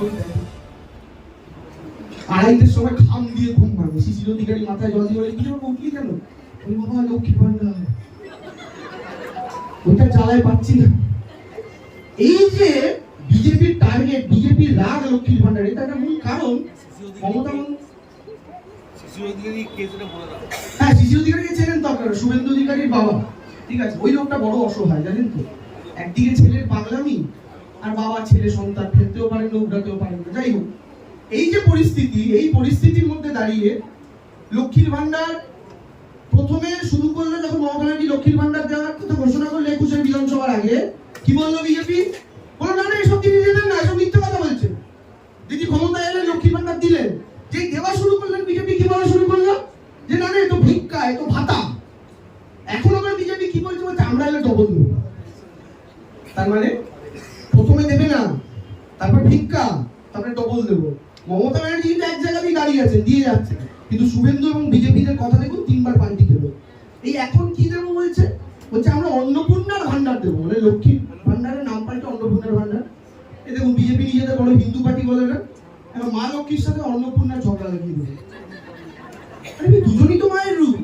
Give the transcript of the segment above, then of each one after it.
বলতে আড়াইটের সময় খাম দিয়ে ঘুম শিশির অধিকারী মাথায় জল দিয়ে বলে, কি উঠলি কেন? লক্ষ্মী জ্বালায় পাচ্ছি না। এই যে বিজেপির টার্গেট বিজেপির রাগ ভান্ডার এটা একটা মূল কারণ। হ্যাঁ অধিকারীকে তো আপনারা, শুভেন্দু অধিকারীর বাবা। ঠিক আছে, ওই লোকটা বড় অসহায়, জানেন তো। একদিকে ছেলের পাগলামি আর বাবা, ছেলে, সন্তান খেলতেও পারেন না উঠাতেও পারেন না। যাই হোক, এই যে পরিস্থিতি, এই পরিস্থিতির মধ্যে দাঁড়িয়ে লক্ষ্মীর ভান্ডার প্রথমে শুরু করল যখন মমতা লক্ষ্মীর ভান্ডার দেওয়ার কথা ঘোষণা করল একুশের বিধানসভার আগে। কি বলল বিজেপি বলো না এসব জিনিস দেবেন না, এসব মিথ্যে কথা বলছেন। দিদি ক্ষমতায় এলেন লক্ষ্মীর ভান্ডার দিলেন। যেই দেওয়া শুরু করলেন বিজেপি কি বলা শুরু করল? যে, না না, এ ভিক্ষা, এ ভাতা। এখন আবার বিজেপি কি বলছে? বলছে, আমরা এলে ডবল তার মানে প্রথমে দেবে না তারপর ভিক্ষা তারপরে ডবল দেবো। মমতা ব্যানার্জি কিন্তু এক জায়গাতেই দাঁড়িয়ে আছে দিয়ে যাচ্ছে। কিন্তু শুভেন্দু এবং বিজেপিদের কথা দেখুন, তিনবার পাল্টি দেবো। এই এখন কি দেবো বলছে? বলছে আমরা অন্নপূর্ণার ভান্ডার দেবো মানে লক্ষ্মী ভান্ডারের নাম পাল্টে অন্নপূর্ণার ভান্ডার এই দেখুন, বিজেপি নিজেদের বড় হিন্দু পার্টি বলে না এখন মা লক্ষ্মীর সাথে অন্নপূর্ণার ঝগড়া লাগিয়ে দেবে। দুজনই তো মায়ের রূপ।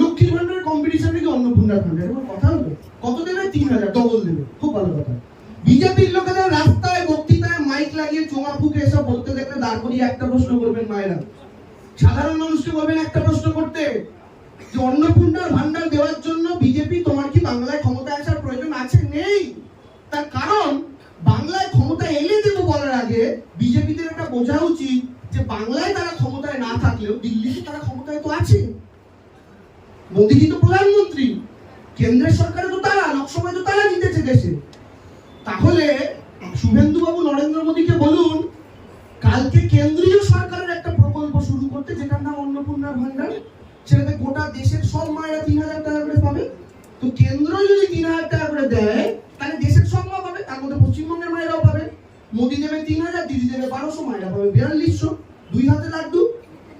লক্ষ্মীর ভান্ডারের কম্পিটিশন নাকি অন্নপূর্ণার ভান্ডার এরকম কথা হলো, কত দেবে? তিন হাজার ডবল দেবে। খুব ভালো কথা। বিজেপির লোকেদের রাস্তায় বক্তৃতায় মাইক লাগিয়ে চোঙা ফুকে এসব বলতে দেখলে দাঁড় করিয়ে একটা প্রশ্ন করবেন মায়েরা। সাধারণ মানুষকে বলবেন একটা প্রশ্ন করতে, যে অন্নপূর্ণার ভান্ডার দেওয়ার জন্য বিজেপি তোমার কি বাংলায় ক্ষমতা আসার প্রয়োজন আছে? নেই। তার কারণ, বাংলায় ক্ষমতা এলে দেবো বলার আগে, বিজেপিদের একটা বোঝা উচিত যে বাংলায় তারা ক্ষমতায় না থাকলেও দিল্লিতে তারা ক্ষমতায় তো আছে। মোদীজি তো প্রধানমন্ত্রী। কেন্দ্রের সরকারে তো তারা, লোকসভায় তো তারা জিতেছে দেশে। তাহলে শুভেন্দু বাবু নরেন্দ্র মোদীকে বলুন, কালকে কেন্দ্রীয় সরকারের একটা প্রকল্প শুরু করতে, যেটার নাম অন্নপূর্ণার ভান্ডার, সেটাতে গোটা দেশের সব মায়েরা তিন হাজার টাকা করে পাবে। তো কেন্দ্র যদি তিন হাজার টাকা করে দেয়, তাহলে দেশের সব মা পাবে, তার মধ্যে পশ্চিমবঙ্গের মায়েরাও পাবে, মোদি দেবে তিন হাজার, দিদি দেবে বারোশো, মায়েরা পাবে বিয়াল্লিশশো, দুই হাতে লাড্ডু।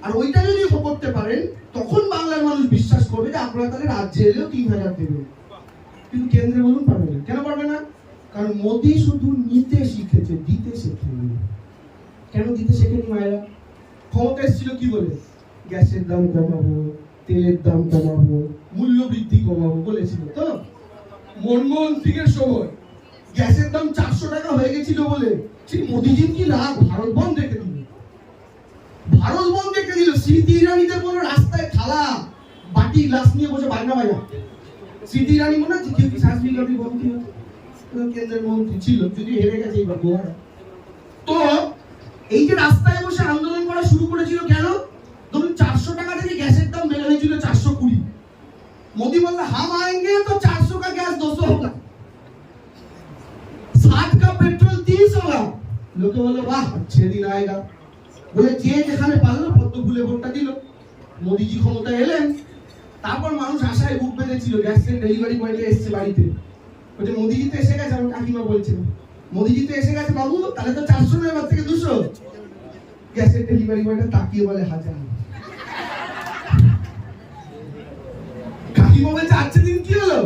আর ওইটা যদি করতে পারেন, তখন বাংলার মানুষ বিশ্বাস করবে যে আপনারা তাহলে রাজ্যে এলেও তিন হাজার দেবেন। কিন্তু কেন্দ্রে বলুন পারবে না। কেন পারবে না? কারণ মোদি শুধু নিতে শিখেছে, দিতে শেখেনি। কেন দিতে শেখেনি মায়েরা? ক্ষমতা এসেছিল কি বলে? গ্যাসের দাম কমাবো, তেলের দাম কমাবো মূল্য বৃদ্ধি কমাবো বলেছিল, তো? মনমোহন সিং এর সময় গ্যাসের দাম চারশো টাকা হয়ে গেছিল বলে। সেই মোদিজির কি রাগ? ভারত বন্ধ রেখে দিল। ভারত বন্ধ রেখে দিল। স্মৃতি ইরানিদের বলো রাস্তায় থালা, বাটি, গ্লাস নিয়ে বসে বাজনা বাজা। স্মৃতি ইরানি মনে আছে? কি হতো? তো কেন্দ্রের মন্ত্রী ছিল যদি হেরে গেছে তো এই যে রাস্তায় বসে আন্দোলন করা শুরু করেছিল কেন? ধরুন চারশো টাকা থেকে গ্যাসের দাম বেড়ে হয়েছিল চারশো কুড়ি। মোদী বললে হাম আয়েঙ্গে তো চারশো কা গ্যাস দোষো হোগা ষাট কা পেট্রোল তিরিশ হোগা লোকে বলে বাহ ছেদিন আয়েগা। বলে, যে যেখানে পারল, পদ্ম ফুলে ভোটটা দিল। মোদিজি ক্ষমতায় এলেন। তারপর মানুষ আশায় বুক বেঁধেছিল, গ্যাস ডেলিভারি পয়েন্টে এসছে বাড়িতে। বলছে মোদিজি তো এসে গেছে কাকিমা বলছিল মোদিজি তো এসে গেছে, বাবু, তাহলে তো চারশো থেকে দুশো। গ্যাসের ডেলিভারি বয়টা তাকিয়ে বলে, হাজার কাকিমা বলছে আজকে দিন কি হলো?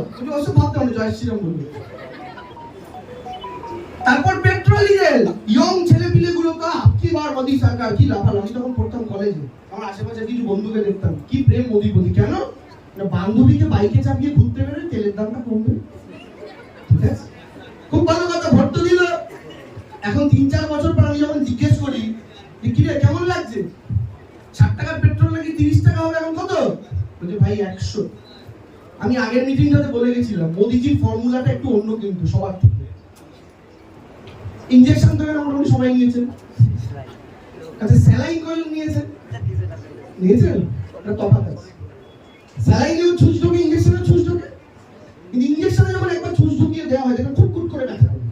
তারপর পেট্রোল ডিজেল ইয়ং ছেলে পিলে গুলো কা কি বার মোদি সরকার, কি লাফাল আমি তখন পড়তাম কলেজে আমার আশেপাশে কিছু বন্ধুকে দেখতাম, কি প্রেম মোদি মোদি কেন? বান্ধবীকে বাইকে চাপিয়ে ঘুরতে বেরোয়, তেলের দামটা কমবে। খুব ভালো কথা, ভোট দিল। এখন তিন চার বছর পর আমি যখন জিজ্ঞেস করি যে কেমন লাগছে? ষাট টাকার পেট্রোল নাকি তিরিশ টাকা হবে, এখন কত? বলছে, ভাই, একশো। আমি আগের মিটিংটাতে বলে গেছিলাম, মোদিজির ফর্মুলাটা একটু অন্য কিন্তু, সবার থেকে। ইনজেকশন তো মোটামুটি সবাই নিয়েছেন? আচ্ছা স্যালাইন কয়জন নিয়েছেন? নিয়েছেন? তফাৎ আছে। স্যালাইনেও ছুঁচ ঢোকে ইনজেকশনেও ছুঁচ ঢোকে। কিন্তু ইনজেকশনে দেওয়া হয় খুব করে ব্যথা করে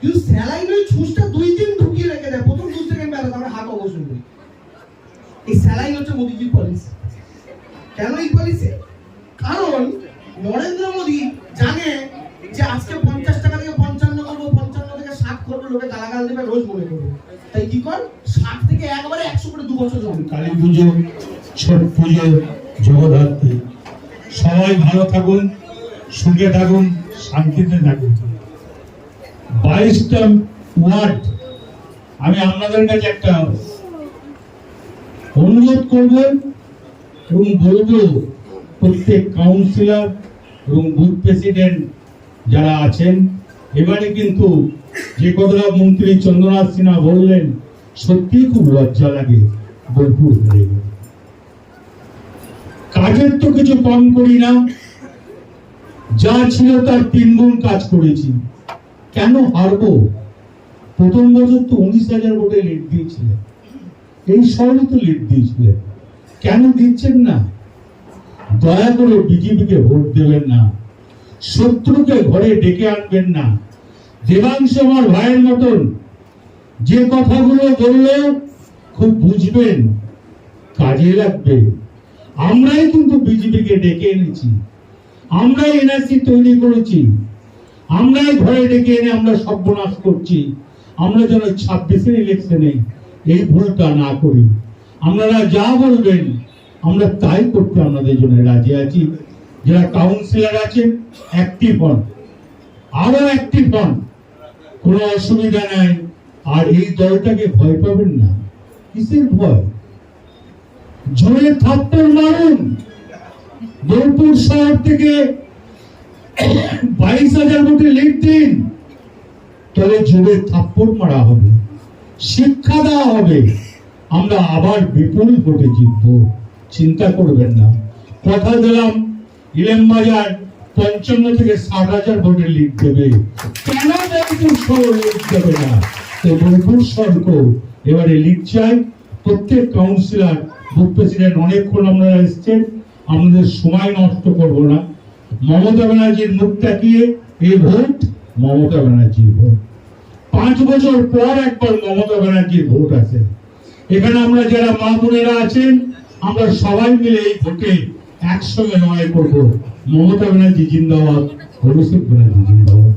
কিন্তু স্যালাইন ওই ছুঁচটা দুই দিন ঢুকিয়ে রেখে দেয়, প্রথম দু সেকেন্ড হাত অবশ্যই নেই এই স্যালাইন হচ্ছে মোদিজির পলিসি কেন এই পলিসি কারণ নরেন্দ্র মোদী জানে যে আজকে পঞ্চাশ টাকা থেকে পঞ্চান্ন করব, পঞ্চান্ন থেকে ষাট করব, লোকে গালাগাল দেবে, রোজ মনে করবে। তাই কি কর? ষাট থেকে একবারে একশো করে দু বছর জমা। কালী পুজো, ছট পুজো, জগদ্ধাত্রী, সবাই ভালো থাকুন। সুখে থাকুন, শান্তিতে থাকুন। বাইশটা ওয়ার্ড। আমি আপনাদের কাছে একটা অনুরোধ করব এবং বলব, প্রত্যেক কাউন্সিলর এবং বুথ প্রেসিডেন্ট যারা আছেন, এবারে কিন্তু যে কথাটা মন্ত্রী চন্দ্রনাথ সিনহা বললেন সত্যি খুব লজ্জা লাগে বোলপুর কাজের তো কিছু কম করি না। যা ছিল তার তিন গুণ কাজ করেছি। কেন হারবো? প্রথম বছর তো উনিশ হাজার ভোটে লিড দিয়েছিলেন এই শহরে তো লিড দিয়েছিলেন কেন দিচ্ছেন না? দয়া করে বিজেপিকে ভোট দেবেন না। শত্রুকে ঘরে ডেকে আনবেন না। দেবাংশ আমার ভাইয়ের মতন। যে কথাগুলো বলল, খুব বুঝবেন, কাজে লাগবে। আমরাই কিন্তু বিজেপিকে ডেকে এনেছি। আমরাই এনআরসি তৈরি করেছি। আমরাই ঘরে ডেকে এনে আমরা সর্বনাশ করছি। আমরা যেন ছাব্বিশের ইলেকশনে এই ভুলটা না করি। আপনারা যা বলবেন, আমরা তাই করতে আপনাদের জন্য রাজি আছি। যারা কাউন্সিলর আছেন অ্যাক্টিভ হন। আরও অ্যাক্টিভ হন। কোনো অসুবিধা নাই। আর এই দলটাকে ভয় পাবেন না। কিসের ভয়? জোরে থাপ্পড় মারুন। বোলপুর শহর থেকে বাইশ হাজার ভোটে লিড দিন। তবে জোরে থাপ্পড় মারা হবে, শিক্ষা দেওয়া হবে। আমরা আবার বিপুল ভোটে জিতবো। চিন্তা করবেন না। কথা দিলাম ইলেম বাজার পঞ্চান্ন থেকে ষাট হাজার ভোটে লিড দেবে। কেন বোলপুর শহর লিড দেবে না? তো বোলপুর শহরকে এবারে লিড চাই। প্রত্যেক কাউন্সিলর বুথ প্রেসিডেন্ট অনেকক্ষণ আপনারা এসছেন। আমাদের সময় নষ্ট করব না। মমতা ব্যানার্জির মুখ তাকিয়ে এই ভোট? মমতা ব্যানার্জির ভোট। পাঁচ বছর পর একবার মমতা ব্যানার্জির ভোট আছে এখানে আমরা যারা মা বোনেরা আছেন, আমরা সবাই মিলে এই ভোটে একসঙ্গে নয় করব। মমতা ব্যানার্জি জিন্দাবাদ অভিষেক ব্যানার্জি জিন্দাবাদ।